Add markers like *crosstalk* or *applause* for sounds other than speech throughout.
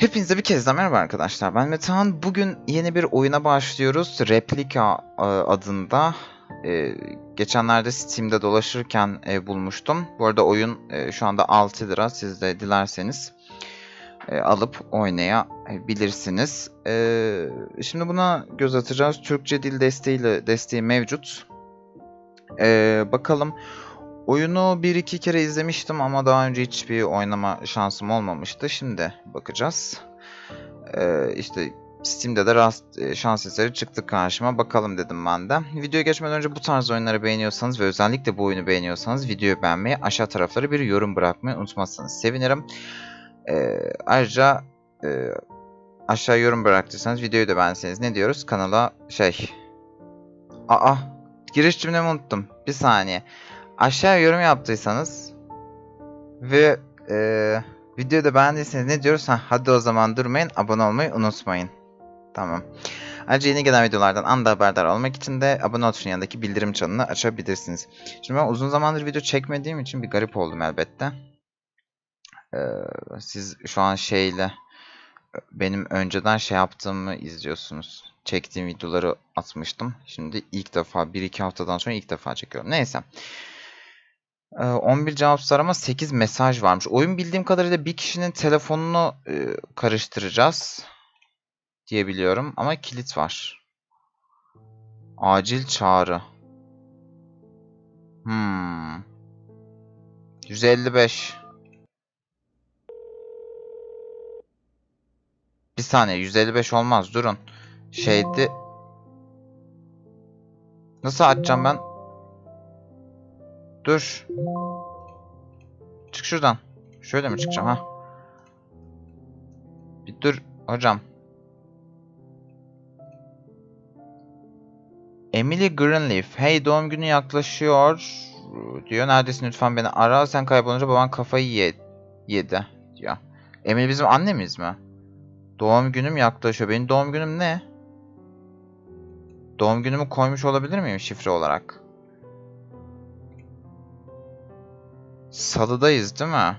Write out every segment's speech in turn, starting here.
Hepinize bir kez daha merhaba arkadaşlar. Ben Metehan. Bugün yeni bir oyuna başlıyoruz. Replika e, adında. E, geçenlerde Steam'de dolaşırken e, bulmuştum. Bu arada oyun şu anda 6 lira. Siz de dilerseniz alıp oynayabilirsiniz. Şimdi buna göz atacağız. Türkçe dil desteğiyle desteği mevcut. E, bakalım. Oyunu 1-2 kere izlemiştim ama daha önce hiçbir oynama şansım olmamıştı. Şimdi bakacağız. Ee, işte Steam'de de rast, e, şans eseri çıktı karşıma. Bakalım dedim ben de. Videoya geçmeden önce bu tarz oyunları beğeniyorsanız ve özellikle bu oyunu beğeniyorsanız videoyu beğenmeyi, aşağı taraflara bir yorum bırakmayı unutmazsanız sevinirim. Ee, ayrıca e, aşağı yorum bıraktıysanız videoyu da beğenseniz ne diyoruz? Kanala şey... Aa! Giriş cümlemi unuttum. Bir saniye. Aşağı yorum yaptıysanız ve e, videoyu da beğendiyseniz ne diyoruz? Ha, hadi o zaman durmayın, abone olmayı unutmayın. Tamam. Ayrıca yeni gelen videolardan anda haberdar olmak için de abone ol yanındaki bildirim çanını açabilirsiniz. Şimdi ben uzun zamandır video çekmediğim için bir garip oldum elbette. Ee, siz şu an şeyle benim önceden şey yaptığımı izliyorsunuz. Çektiğim videoları atmıştım. Şimdi ilk defa 1-2 haftadan sonra ilk defa çekiyorum. Neyse. 11 cevap ama 8 mesaj varmış. Oyun bildiğim kadarıyla bir kişinin telefonunu e, karıştıracağız diye biliyorum ama kilit var. Acil çağrı. Hmm. 155. Bir saniye 155 olmaz durun. Şeydi. Nasıl açacağım ben? Dur. Çık şuradan. Şöyle mi çıkacağım ha? Bir dur hocam. Emily Greenleaf. Hey doğum günü yaklaşıyor. Diyor. Neredesin lütfen beni ara. Sen kaybolunca baban kafayı ye yedi. Diyor. Emily bizim annemiz mi? Doğum günüm yaklaşıyor. Benim doğum günüm ne? Doğum günümü koymuş olabilir miyim şifre olarak? Salıdayız değil mi?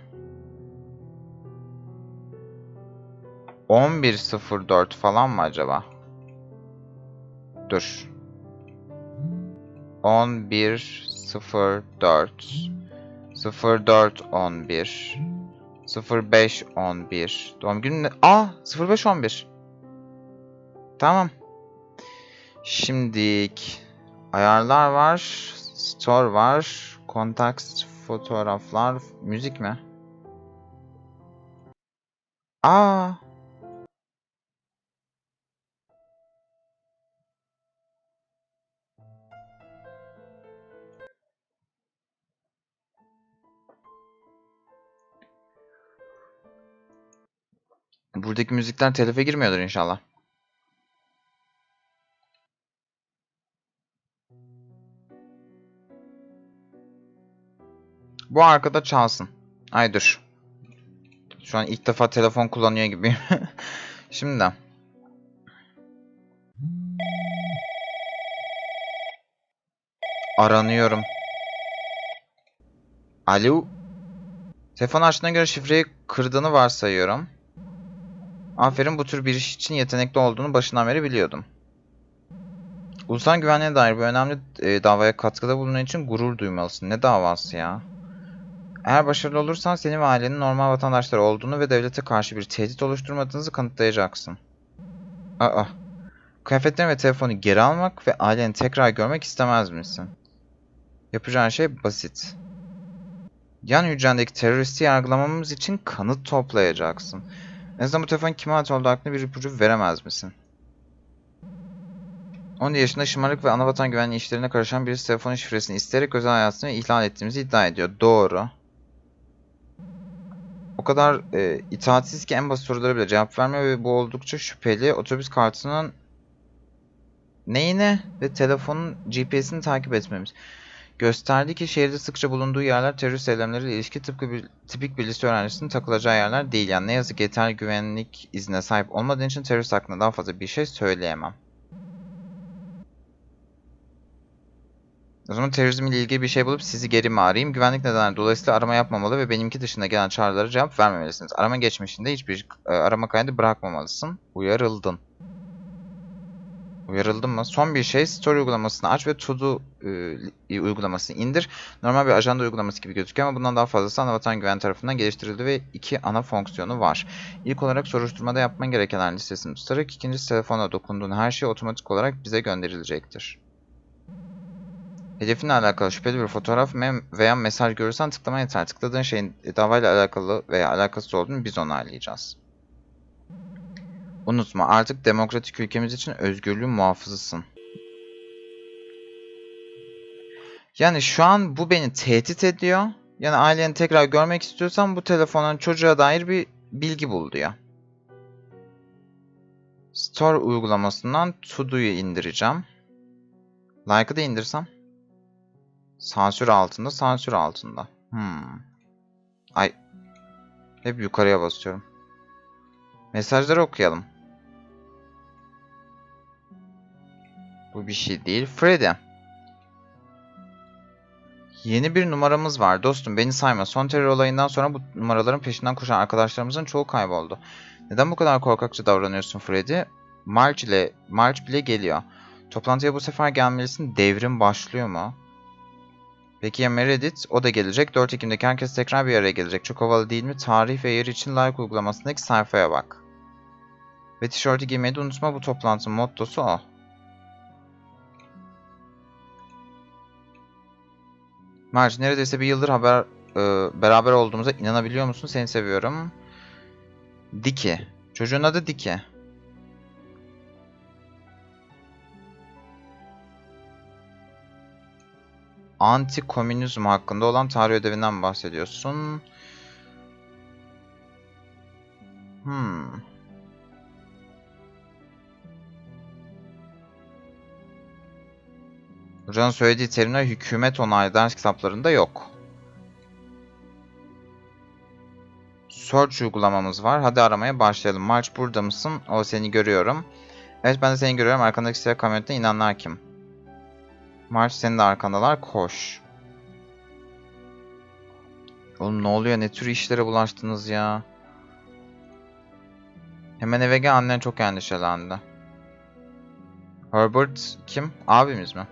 11.04 falan mı acaba? Dur. 11.04 04 11 05 11 Doğum günü? Aa 05 11 Tamam. Şimdilik ayarlar var. Store var. Contacts fotoğraflar, müzik mi? Aa. Buradaki müzikler telife girmiyordur inşallah. Bu arkada çalsın. Ay dur. Şu an ilk defa telefon kullanıyor gibiyim. *laughs* Şimdi. Aranıyorum. Alo. Telefon açtığına göre şifreyi kırdığını varsayıyorum. Aferin bu tür bir iş için yetenekli olduğunu başından beri biliyordum. Ulusal güvenliğe dair bu önemli e, davaya katkıda bulunduğun için gurur duymalısın. Ne davası ya? Eğer başarılı olursan senin ve ailenin normal vatandaşlar olduğunu ve devlete karşı bir tehdit oluşturmadığınızı kanıtlayacaksın. Aa. Kıyafetlerini ve telefonu geri almak ve aileni tekrar görmek istemez misin? Yapacağın şey basit. Yan hücrendeki teröristi yargılamamız için kanıt toplayacaksın. En azından bu telefonun kime ait olduğu hakkında bir ipucu veremez misin? 10 yaşında şımarık ve anavatan güvenliği işlerine karışan birisi telefonun şifresini isteyerek özel hayatını ihlal ettiğimizi iddia ediyor. Doğru. O kadar e, itaatsiz ki en basit sorulara bile cevap vermiyor ve bu oldukça şüpheli. Otobüs kartının neyine ve telefonun GPS'ini takip etmemiz. Gösterdi ki şehirde sıkça bulunduğu yerler terörist eylemleriyle ilişki tıpkı bir, tipik bir lise öğrencisinin takılacağı yerler değil. Yani ne yazık ki yeterli güvenlik iznine sahip olmadığın için terörist hakkında daha fazla bir şey söyleyemem. O zaman terörizmle ilgili bir şey bulup sizi geri mi arayayım? Güvenlik nedenleri dolayısıyla arama yapmamalı ve benimki dışında gelen çağrılara cevap vermemelisiniz. Arama geçmişinde hiçbir e, arama kaydı bırakmamalısın. Uyarıldın. Uyarıldın mı? Son bir şey story uygulamasını aç ve to do e, uygulamasını indir. Normal bir ajanda uygulaması gibi gözüküyor ama bundan daha fazlası Anavatan Güven tarafından geliştirildi ve iki ana fonksiyonu var. İlk olarak soruşturmada yapman gerekenler listesini tutarak ikincisi telefona dokunduğun her şey otomatik olarak bize gönderilecektir. Hedefinle alakalı şüpheli bir fotoğraf veya mesaj görürsen tıklama yeter. Tıkladığın şeyin davayla alakalı veya alakasız olduğunu biz onaylayacağız. Unutma artık demokratik ülkemiz için özgürlüğün muhafızısın. Yani şu an bu beni tehdit ediyor. Yani aileni tekrar görmek istiyorsan bu telefonun çocuğa dair bir bilgi bul diyor. Store uygulamasından Todo'yu indireceğim. Like'ı da indirsem. Sansür altında, sansür altında. Hmm. Ay. Hep yukarıya basıyorum. Mesajları okuyalım. Bu bir şey değil. Freddy. Yeni bir numaramız var. Dostum beni sayma. Son terör olayından sonra bu numaraların peşinden koşan arkadaşlarımızın çoğu kayboldu. Neden bu kadar korkakça davranıyorsun Freddy? March ile March bile geliyor. Toplantıya bu sefer gelmelisin. Devrim başlıyor mu? Peki ya Meredith? O da gelecek. 4 Ekim'deki herkes tekrar bir araya gelecek. Çok havalı değil mi? Tarih ve yer için like uygulamasındaki sayfaya bak. Ve tişörtü giymeyi de unutma. Bu toplantının mottosu o. Marge neredeyse bir yıldır haber e, beraber olduğumuza inanabiliyor musun? Seni seviyorum. Diki. Çocuğun adı Diki. Anti-komünizm hakkında olan tarih ödevinden bahsediyorsun. Hmm. Hocanın söylediği terimler hükümet onaylı ders kitaplarında yok. Search uygulamamız var. Hadi aramaya başlayalım. March burada mısın? O seni görüyorum. Evet ben de seni görüyorum. Arkandaki siyah kamyonette inanlar kim? March senin de arkandalar. Koş. Oğlum ne oluyor? Ne tür işlere bulaştınız ya? Hemen eve gel. Annen çok endişelendi. Herbert kim? Abimiz mi?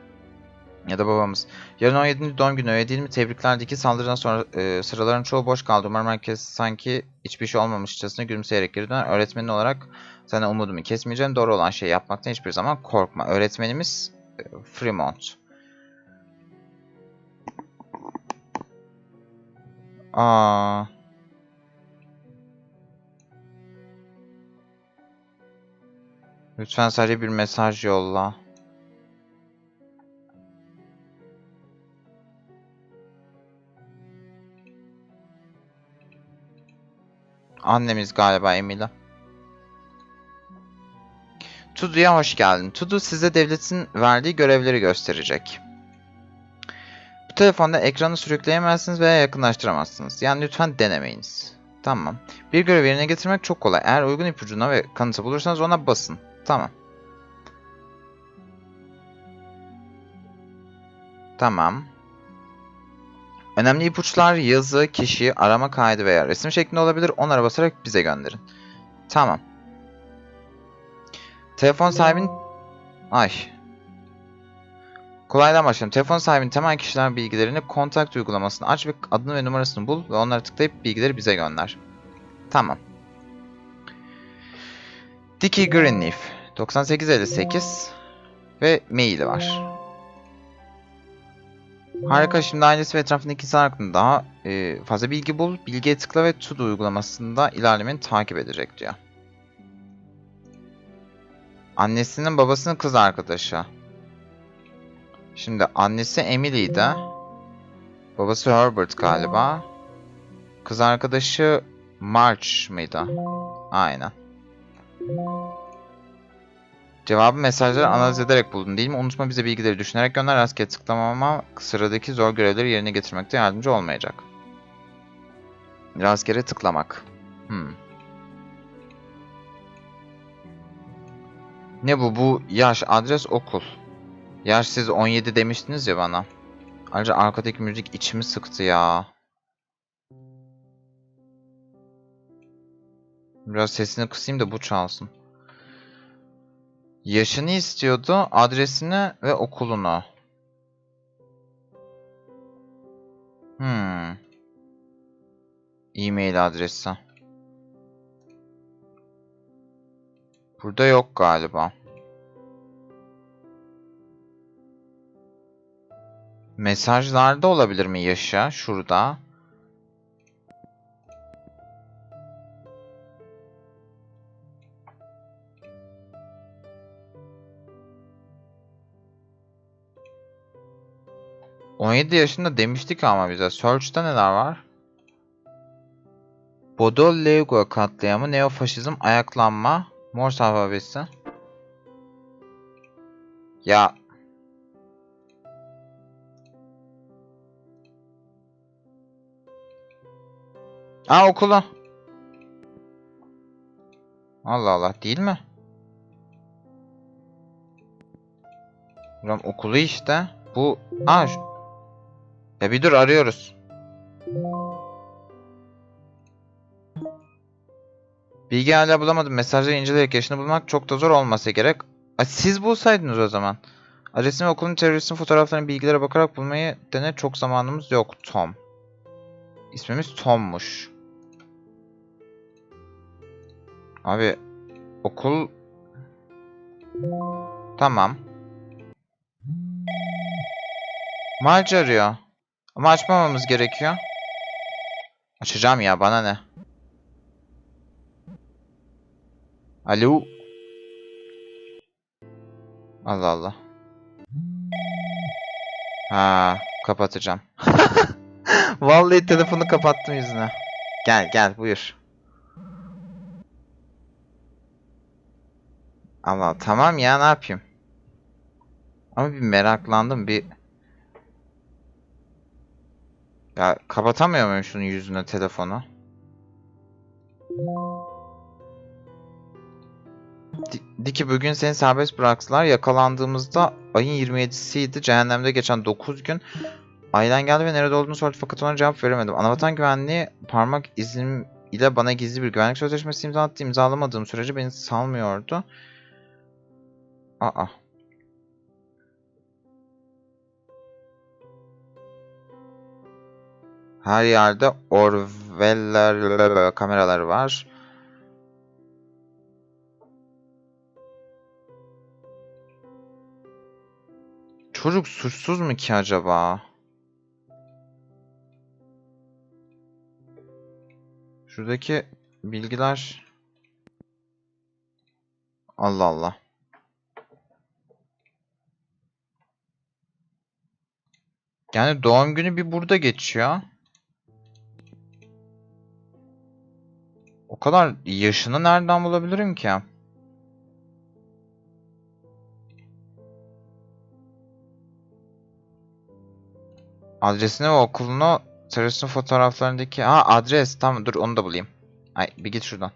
Ya da babamız. Yarın 17. doğum günü öyle değil mi? Tebrikler Diki. Saldırıdan sonra e, sıraların çoğu boş kaldı. Umarım herkes sanki hiçbir şey olmamışçasına gülümseyerek geri döner. Öğretmenin olarak sana umudumu kesmeyeceğim. Doğru olan şeyi yapmaktan hiçbir zaman korkma. Öğretmenimiz e, Fremont. Aa. Lütfen sadece bir mesaj yolla. Annemiz galiba Emila. Tudu'ya hoş geldin. Tudu size devletin verdiği görevleri gösterecek. Telefonda ekranı sürükleyemezsiniz veya yakınlaştıramazsınız. Yani lütfen denemeyiniz. Tamam. Bir görev yerine getirmek çok kolay. Eğer uygun ipucuna ve kanıtı bulursanız ona basın. Tamam. Tamam. Önemli ipuçlar yazı, kişi, arama kaydı veya resim şeklinde olabilir. Onlara basarak bize gönderin. Tamam. Telefon sahibinin... Ay. Kolaydan başlayalım. Telefon sahibinin temel kişiler bilgilerini kontakt uygulamasını aç ve adını ve numarasını bul ve onlara tıklayıp bilgileri bize gönder. Tamam. Dickie Greenleaf 9858 ve maili var. Harika. Şimdi ailesi ve etrafındaki insan hakkında daha e, fazla bilgi bul. Bilgiye tıkla ve To uygulamasında ilerlemeni takip edecek diyor. Annesinin babasının kız arkadaşı. Şimdi annesi Emily'di. Babası Herbert galiba. Kız arkadaşı March mıydı? Aynen. Cevabı mesajları analiz ederek buldun değil mi? Unutma bize bilgileri düşünerek gönder. Rastgele tıklamama sıradaki zor görevleri yerine getirmekte yardımcı olmayacak. Rastgele tıklamak. Hmm. Ne bu? Bu yaş, adres, okul. Yaş siz 17 demiştiniz ya bana. Ayrıca arkadaki müzik içimi sıktı ya. Biraz sesini kısayım da bu çalsın. Yaşını istiyordu, adresini ve okulunu. Hmm. E-mail adresi. Burada yok galiba. Mesajlarda olabilir mi yaşa? Şurada. ...17 yaşında demiştik ama bize. Search'ta neler var? Bodol Lego katliamı, neofaşizm, ayaklanma, Morse alfabesi. Ya Aa okulu. Allah Allah değil mi? Ulan okulu işte. Bu... Aa. Ya bir dur arıyoruz. Bilgi hala bulamadım. Mesajları inceleyerek yaşını bulmak çok da zor olmasa gerek. Aa, siz bulsaydınız o zaman. Adresini ve okulun teröristin fotoğraflarını bilgilere bakarak bulmayı dene çok zamanımız yok Tom. İsmimiz Tom'muş. Abi okul Tamam. Marge arıyor. Ama açmamamız gerekiyor. Açacağım ya bana ne? Alo. Allah Allah. Ha, kapatacağım. *laughs* Vallahi telefonu kapattım yüzüne. Gel gel buyur. Allah tamam ya ne yapayım? Ama bir meraklandım bir. Ya kapatamıyor muyum şunun yüzüne telefonu? Di- Diki bugün seni serbest bıraktılar. Yakalandığımızda ayın 27'siydi. Cehennemde geçen 9 gün. Ailen geldi ve nerede olduğunu sordu fakat ona cevap veremedim. Anavatan güvenliği parmak izim ile bana gizli bir güvenlik sözleşmesi imzalattı. İmzalamadığım sürece beni salmıyordu. Aa. Her yerde Orwell'ler kameralar var. Çocuk suçsuz mu ki acaba? Şuradaki bilgiler... Allah Allah. Yani doğum günü bir burada geçiyor. O kadar yaşını nereden bulabilirim ki? Adresini ve okulunu teröristin fotoğraflarındaki... Ha adres tamam dur onu da bulayım. Ay bir git şuradan.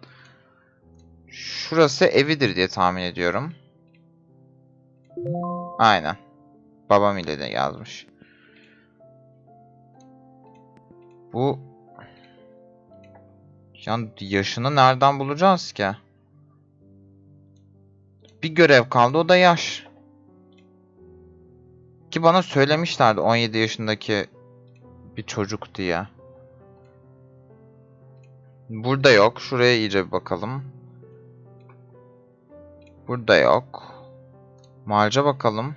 Şurası evidir diye tahmin ediyorum. Aynen. Babam ile de yazmış. Bu yani yaşını nereden bulacağız ki? Bir görev kaldı o da yaş. Ki bana söylemişlerdi 17 yaşındaki bir çocuk diye. Burada yok. Şuraya iyice bir bakalım. Burada yok. Marca bakalım.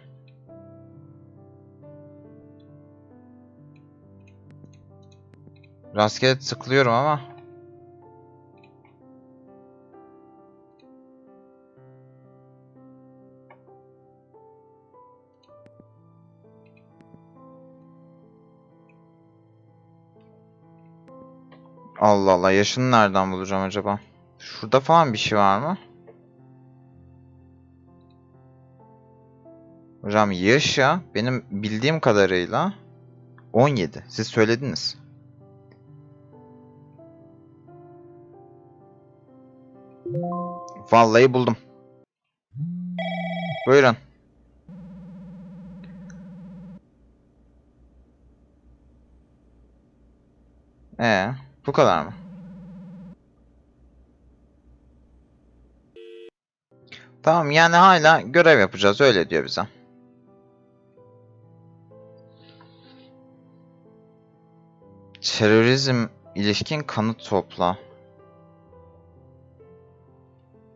Rastgele tıklıyorum ama. Allah Allah yaşını nereden bulacağım acaba? Şurada falan bir şey var mı? Hocam yaşa benim bildiğim kadarıyla 17. Siz söylediniz. Vallahi buldum. Buyurun. Ee, bu kadar mı? Tamam yani hala görev yapacağız öyle diyor bize. Terörizm ilişkin kanıt topla.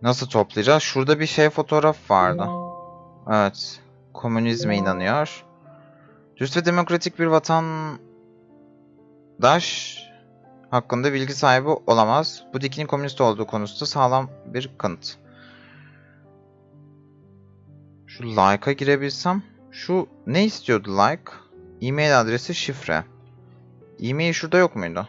Nasıl toplayacağız? Şurada bir şey fotoğraf vardı. Evet. Komünizme inanıyor. Dürüst ve demokratik bir vatandaş hakkında bilgi sahibi olamaz. Bu dikinin komünist olduğu konusunda sağlam bir kanıt. Şu like'a girebilsem. Şu ne istiyordu like? E-mail adresi şifre. E-mail şurada yok muydu?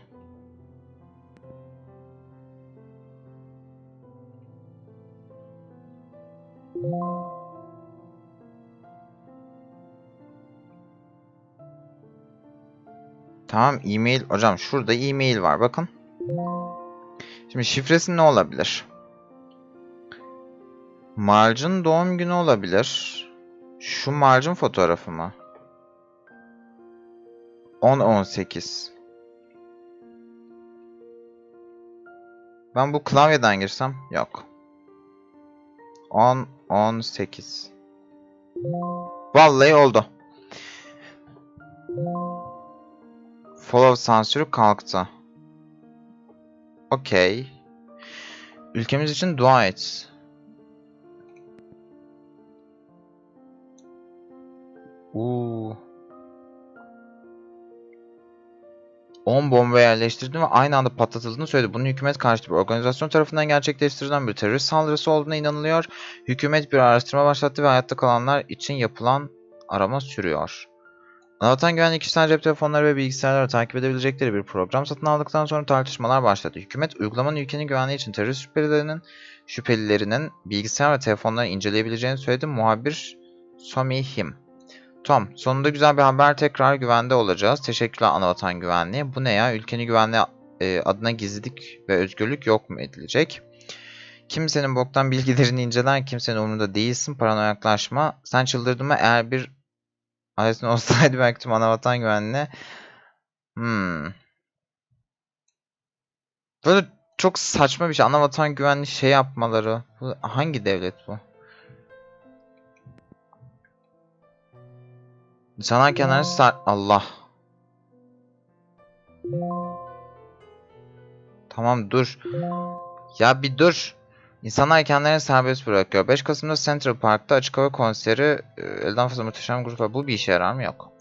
Tamam e-mail. Hocam şurada e-mail var bakın. Şimdi şifresi ne olabilir? Marge'ın doğum günü olabilir. Şu Marge'ın fotoğrafı mı? 10-18. Ben bu klavyeden girsem yok. 10-18. Vallahi oldu. Follow sansürü kalktı. Okey. Ülkemiz için dua et. Uuu. 10 bomba yerleştirdi ve aynı anda patlatıldığını söyledi. Bunun hükümet karşıtı bir organizasyon tarafından gerçekleştirilen bir terörist saldırısı olduğuna inanılıyor. Hükümet bir araştırma başlattı ve hayatta kalanlar için yapılan arama sürüyor. Anavatan güvenlik kişisel cep telefonları ve bilgisayarları takip edebilecekleri bir program satın aldıktan sonra tartışmalar başladı. Hükümet uygulamanın ülkenin güvenliği için terörist şüphelilerinin şüphelilerinin bilgisayar ve telefonları inceleyebileceğini söyledi. Muhabir Somi Him. Tom, sonunda güzel bir haber tekrar güvende olacağız. Teşekkürler Anavatan Güvenliği. Bu ne ya? Ülkenin güvenliği e, adına gizlilik ve özgürlük yok mu edilecek? Kimsenin boktan bilgilerini incelen, kimsenin umurunda değilsin, paranoyaklaşma. Sen çıldırdın mı? Eğer bir adresin olsaydı belki tüm Anavatan Güvenliği... Hmm. Böyle çok saçma bir şey. Anavatan Güvenliği şey yapmaları. Bu hangi devlet bu? İnsanlar kenarı sar... Allah. Tamam dur. Ya bir dur. İnsanlar kendilerini serbest bırakıyor. 5 Kasım'da Central Park'ta açık hava konseri e, elden fazla muhteşem gruplar. Bu bir işe yarar mı? Yok.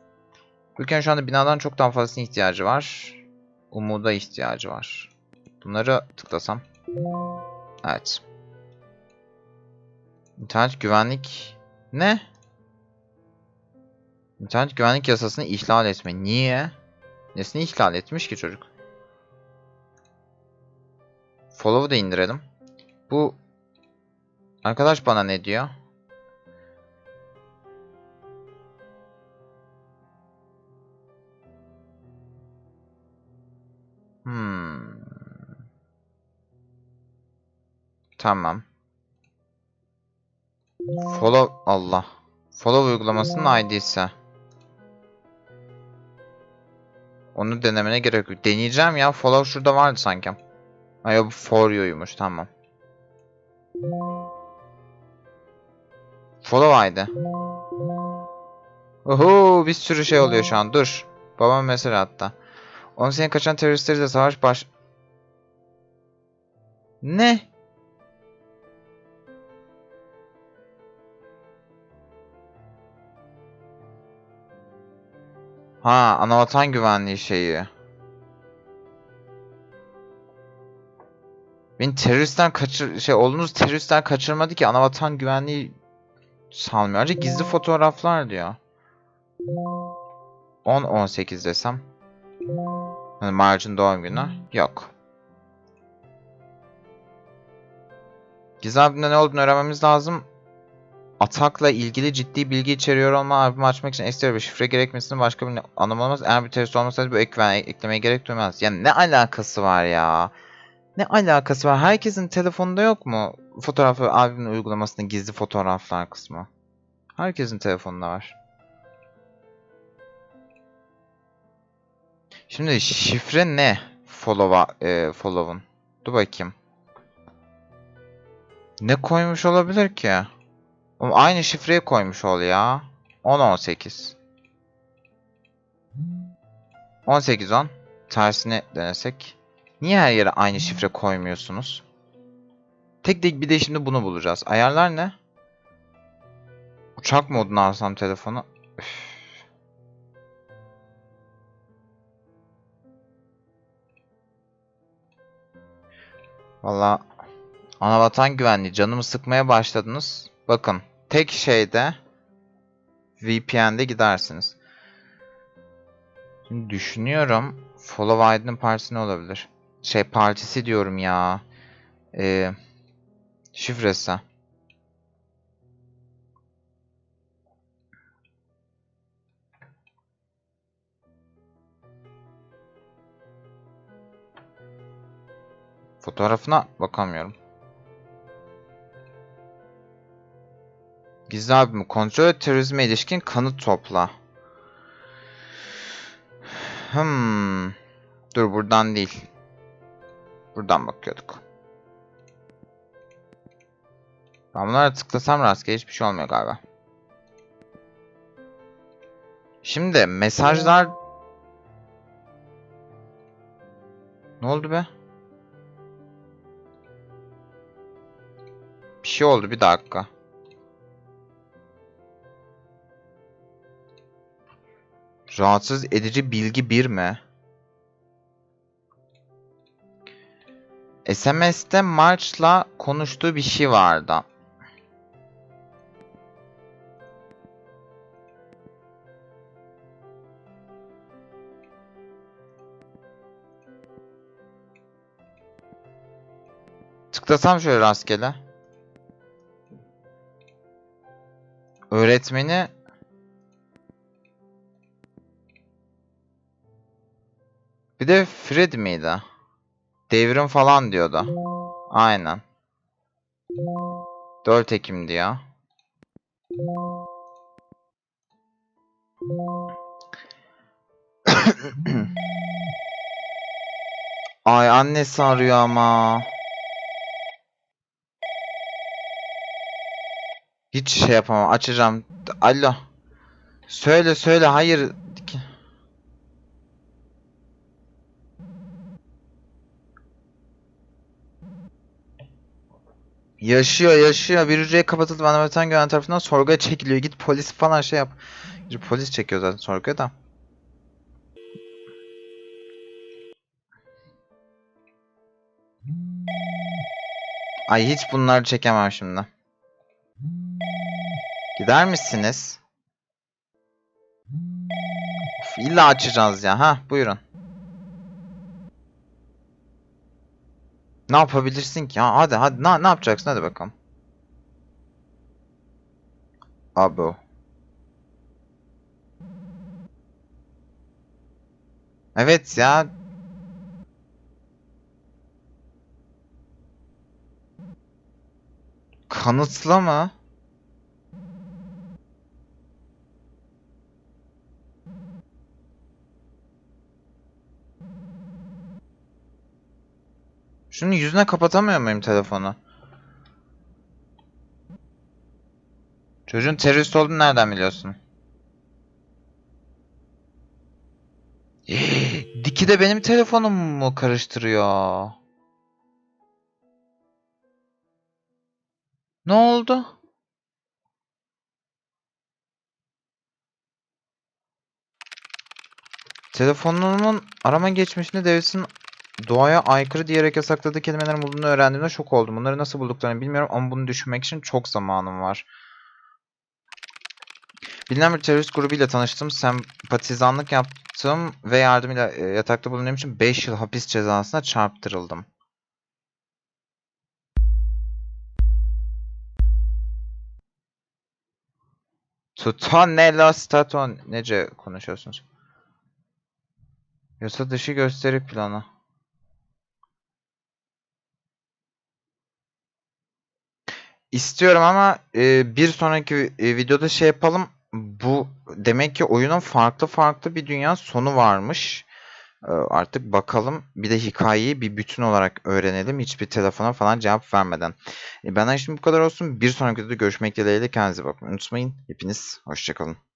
Ülkenin şu anda binadan çok daha fazlasına ihtiyacı var. Umuda ihtiyacı var. Bunları tıklasam. Evet. İnternet güvenlik... Ne? İnternet güvenlik yasasını ihlal etme. Niye? Nesini ihlal etmiş ki çocuk? Follow'u da indirelim. Bu arkadaş bana ne diyor? Hmm. Tamam. Follow Allah. Follow uygulamasının ID'si. Onu denemene gerek yok. Deneyeceğim ya. Follow şurada vardı sanki. Ay bu for you'ymuş. Tamam. Follow ID. Oho bir sürü şey oluyor şu an. Dur. Babam mesela hatta. 10 sene kaçan teröristleri de savaş baş... Ne? Ha, anavatan güvenliği şeyi. Beni teröristten kaçır şey oğlunuz teröristten kaçırmadı ki anavatan güvenliği salmıyor. Ayrıca gizli fotoğraflar diyor. 10 18 desem. Yani Marge'ın doğum günü yok. Gizli albümde ne olduğunu öğrenmemiz lazım. Atakla ilgili ciddi bilgi içeriyor olma albümü açmak için ekstra bir şifre gerekmesinin başka bir anlamı olmaz. Eğer bir terörist olmasaydı bu ekran eklemeye gerek duymaz. Yani ne alakası var ya? Ne alakası var? Herkesin telefonunda yok mu? Fotoğrafı albümün uygulamasında gizli fotoğraflar kısmı. Herkesin telefonunda var. Şimdi şifre ne? follow'a e, follow'un. Dur bakayım. Ne koymuş olabilir ki? Oğlum aynı şifreyi koymuş ol ya. 10 18. 18 10. Tersini denesek. Niye her yere aynı şifre koymuyorsunuz? Tek tek bir de şimdi bunu bulacağız. Ayarlar ne? Uçak moduna alsam telefonu. Üf. Valla anavatan güvenliği canımı sıkmaya başladınız. Bakın tek şeyde VPN'de gidersiniz. Şimdi düşünüyorum. Follow ID'nin partisi ne olabilir? Şey partisi diyorum ya. Ee, şifresi. Fotoğrafına bakamıyorum. Gizli abimi kontrol et, terörizme ilişkin kanıt topla. Hmm. Dur buradan değil. Buradan bakıyorduk. Ben bunlara tıklasam rastgele hiçbir şey olmuyor galiba. Şimdi mesajlar... Ne oldu be? Bir şey oldu bir dakika. Rahatsız edici bilgi 1 mi? SMS'te March'la konuştuğu bir şey vardı. Tıklasam şöyle rastgele. Öğretmeni Bir de Fred miydi? Devrim falan diyordu. Aynen. 4 Ekim diyor. *coughs* Ay annesi arıyor ama. Hiç şey yapamam. Açacağım. Alo. Söyle söyle. Hayır. Yaşıyor yaşıyor. Bir hücreye kapatıldı. Anavatan gören tarafından sorguya çekiliyor. Git polis falan şey yap. Polis çekiyor zaten sorguya da. Ay hiç bunları çekemem şimdi. Gider misiniz? Of, illa açacağız ya. Ha buyurun. Ne yapabilirsin ki? Ha, hadi hadi ne, ne yapacaksın hadi bakalım. Abo. Evet ya. Kanıtla Şunun yüzüne kapatamıyor muyum telefonu? Çocuğun terörist olduğunu nereden biliyorsun? Diki de benim telefonumu mu karıştırıyor? Ne oldu? Telefonumun arama geçmişinde Davidson doğaya aykırı diyerek yasakladığı kelimelerin bulunduğunu öğrendiğimde şok oldum. Bunları nasıl bulduklarını bilmiyorum ama bunu düşünmek için çok zamanım var. Bilinen bir terörist grubuyla tanıştım, sempatizanlık yaptım ve yardımıyla e, yatakta bulunduğum için 5 yıl hapis cezasına çarptırıldım. Tutanella staton nece konuşuyorsunuz? Yasa dışı gösteri planı. İstiyorum ama e, bir sonraki e, videoda şey yapalım. Bu demek ki oyunun farklı farklı bir dünya sonu varmış. Ee, Artık bakalım. Bir de hikayeyi bir bütün olarak öğrenelim. Hiçbir telefona falan cevap vermeden. E, Benden şimdi bu kadar olsun. Bir sonraki videoda görüşmek dileğiyle. Kendinize bakın unutmayın. Hepiniz hoşçakalın.